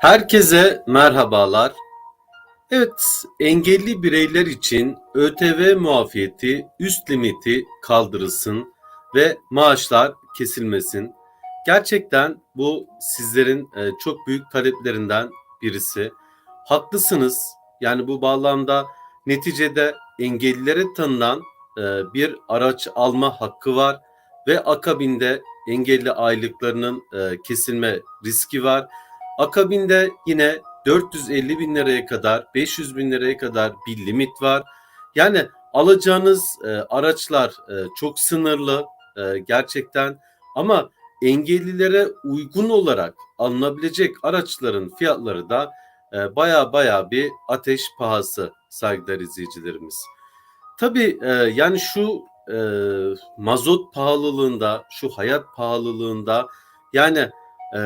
Herkese merhabalar. Evet, engelli bireyler için ÖTV muafiyeti üst limiti kaldırılsın ve maaşlar kesilmesin. Gerçekten bu sizlerin e, çok büyük taleplerinden birisi. Haklısınız. Yani bu bağlamda neticede engellilere tanınan e, bir araç alma hakkı var ve akabinde engelli aylıklarının e, kesilme riski var. Akabinde yine 450 bin liraya kadar 500 bin liraya kadar bir limit var. Yani alacağınız e, araçlar e, çok sınırlı e, gerçekten ama engellilere uygun olarak alınabilecek araçların fiyatları da e, baya baya bir ateş pahası saygıdeğer izleyicilerimiz. Tabii e, yani şu e, mazot pahalılığında, şu hayat pahalılığında yani e,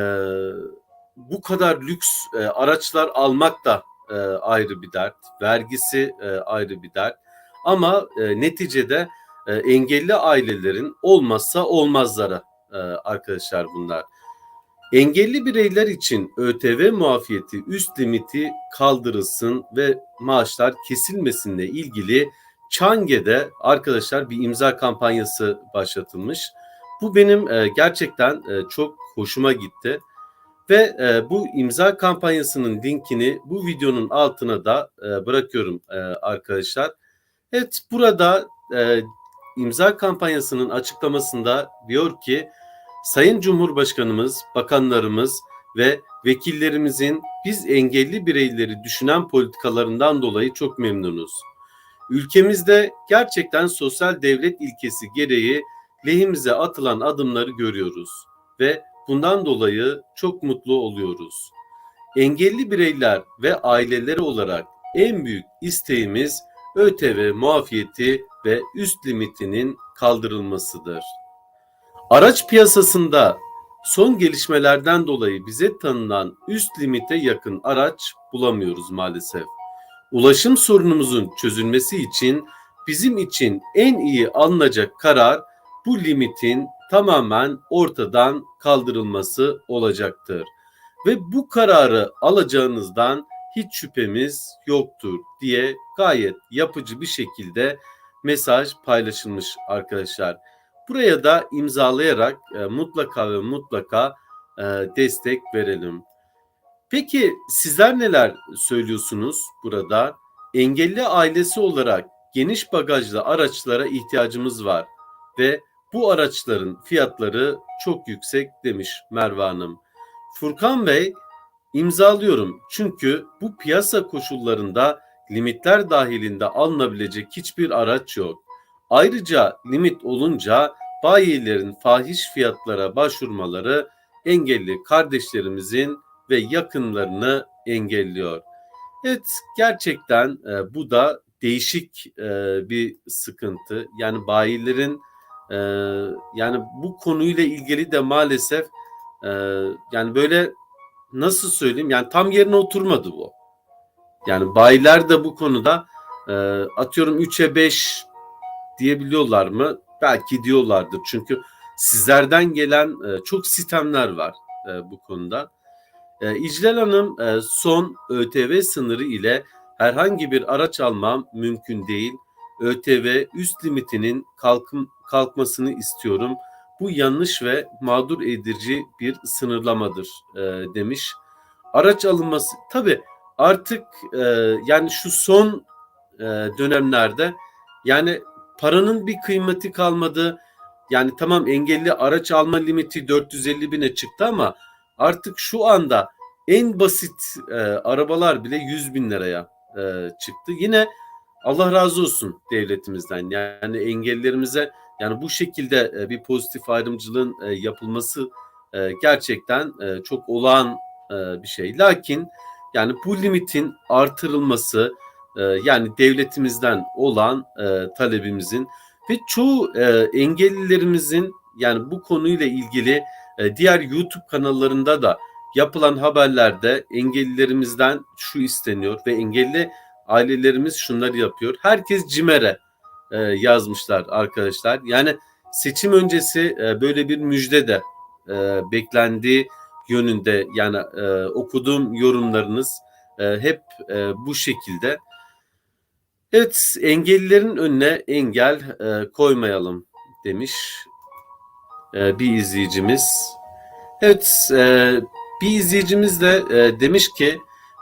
bu kadar lüks e, araçlar almak da e, ayrı bir dert. Vergisi e, ayrı bir dert. Ama e, neticede e, engelli ailelerin olmazsa olmazları e, arkadaşlar bunlar. Engelli bireyler için ÖTV muafiyeti üst limiti kaldırılsın ve maaşlar kesilmesinle ilgili Çange'de arkadaşlar bir imza kampanyası başlatılmış. Bu benim e, gerçekten e, çok hoşuma gitti. Ve e, bu imza kampanyasının linkini bu videonun altına da e, bırakıyorum e, arkadaşlar. Evet burada e, imza kampanyasının açıklamasında diyor ki Sayın Cumhurbaşkanımız, bakanlarımız ve vekillerimizin biz engelli bireyleri düşünen politikalarından dolayı çok memnunuz. Ülkemizde gerçekten sosyal devlet ilkesi gereği lehimize atılan adımları görüyoruz ve bundan dolayı çok mutlu oluyoruz. Engelli bireyler ve aileleri olarak en büyük isteğimiz ÖTV muafiyeti ve üst limitinin kaldırılmasıdır. Araç piyasasında son gelişmelerden dolayı bize tanınan üst limite yakın araç bulamıyoruz maalesef. Ulaşım sorunumuzun çözülmesi için bizim için en iyi alınacak karar bu limitin tamamen ortadan kaldırılması olacaktır. Ve bu kararı alacağınızdan hiç şüphemiz yoktur diye gayet yapıcı bir şekilde mesaj paylaşılmış arkadaşlar. Buraya da imzalayarak e, mutlaka ve mutlaka e, destek verelim. Peki sizler neler söylüyorsunuz burada? Engelli ailesi olarak geniş bagajlı araçlara ihtiyacımız var ve bu araçların fiyatları çok yüksek demiş Merve Hanım. Furkan Bey imzalıyorum çünkü bu piyasa koşullarında limitler dahilinde alınabilecek hiçbir araç yok. Ayrıca limit olunca bayilerin fahiş fiyatlara başvurmaları engelli kardeşlerimizin ve yakınlarını engelliyor. Evet gerçekten e, bu da değişik e, bir sıkıntı. Yani bayilerin e, yani bu konuyla ilgili de maalesef e, yani böyle nasıl söyleyeyim yani tam yerine oturmadı bu. Yani bayiler de bu konuda e, atıyorum 3'e 5 diyebiliyorlar mı? Belki diyorlardır. Çünkü sizlerden gelen e, çok sistemler var e, bu konuda. E, İclal Hanım e, son ÖTV sınırı ile herhangi bir araç almam mümkün değil. ÖTV üst limitinin kalkım, kalkmasını istiyorum. Bu yanlış ve mağdur edici bir sınırlamadır e, demiş. Araç alınması tabi artık e, yani şu son e, dönemlerde yani paranın bir kıymeti kalmadı. Yani tamam engelli araç alma limiti 450 bine çıktı ama artık şu anda en basit e, arabalar bile 100 bin liraya e, çıktı. Yine Allah razı olsun devletimizden. Yani engellerimize yani bu şekilde e, bir pozitif ayrımcılığın e, yapılması e, gerçekten çok olağan bir şey. Lakin yani bu limitin artırılması yani devletimizden olan talebimizin ve çoğu engellilerimizin yani bu konuyla ilgili diğer YouTube kanallarında da yapılan haberlerde engellilerimizden şu isteniyor ve engelli ailelerimiz şunları yapıyor. Herkes CİMER'e e, yazmışlar arkadaşlar. Yani seçim öncesi e, böyle bir müjde de e, beklendiği yönünde yani e, okuduğum yorumlarınız e, hep e, bu şekilde. Evet engellilerin önüne engel e, koymayalım demiş e, bir izleyicimiz. Evet e, bir izleyicimiz de e, demiş ki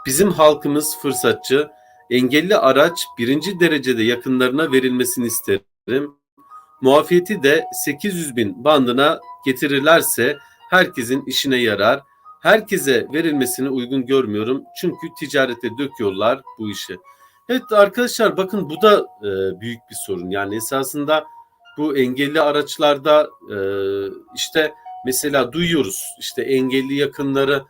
bizim halkımız fırsatçı engelli araç birinci derecede yakınlarına verilmesini isterim. Muafiyeti de 800 bin bandına getirirlerse herkesin işine yarar. Herkese verilmesini uygun görmüyorum. Çünkü ticarete döküyorlar bu işi. Evet arkadaşlar bakın bu da e, büyük bir sorun. Yani esasında bu engelli araçlarda e, işte mesela duyuyoruz işte engelli yakınları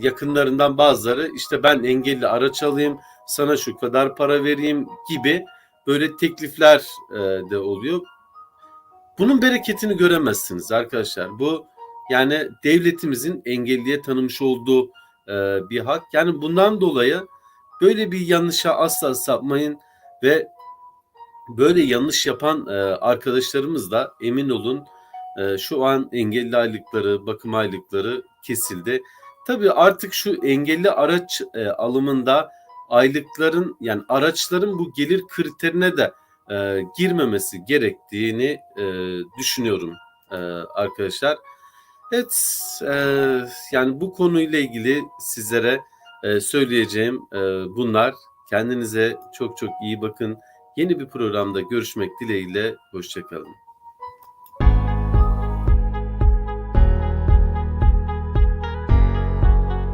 yakınlarından bazıları işte ben engelli araç alayım sana şu kadar para vereyim gibi böyle teklifler e, de oluyor. Bunun bereketini göremezsiniz arkadaşlar. Bu yani devletimizin engelliye tanımış olduğu e, bir hak. Yani bundan dolayı böyle bir yanlışa asla sapmayın ve böyle yanlış yapan e, arkadaşlarımız da emin olun şu an engelli aylıkları, bakım aylıkları kesildi. Tabii artık şu engelli araç e, alımında aylıkların yani araçların bu gelir kriterine de e, girmemesi gerektiğini e, düşünüyorum e, arkadaşlar. Evet e, yani bu konuyla ilgili sizlere e, söyleyeceğim e, bunlar. Kendinize çok çok iyi bakın. Yeni bir programda görüşmek dileğiyle. Hoşçakalın.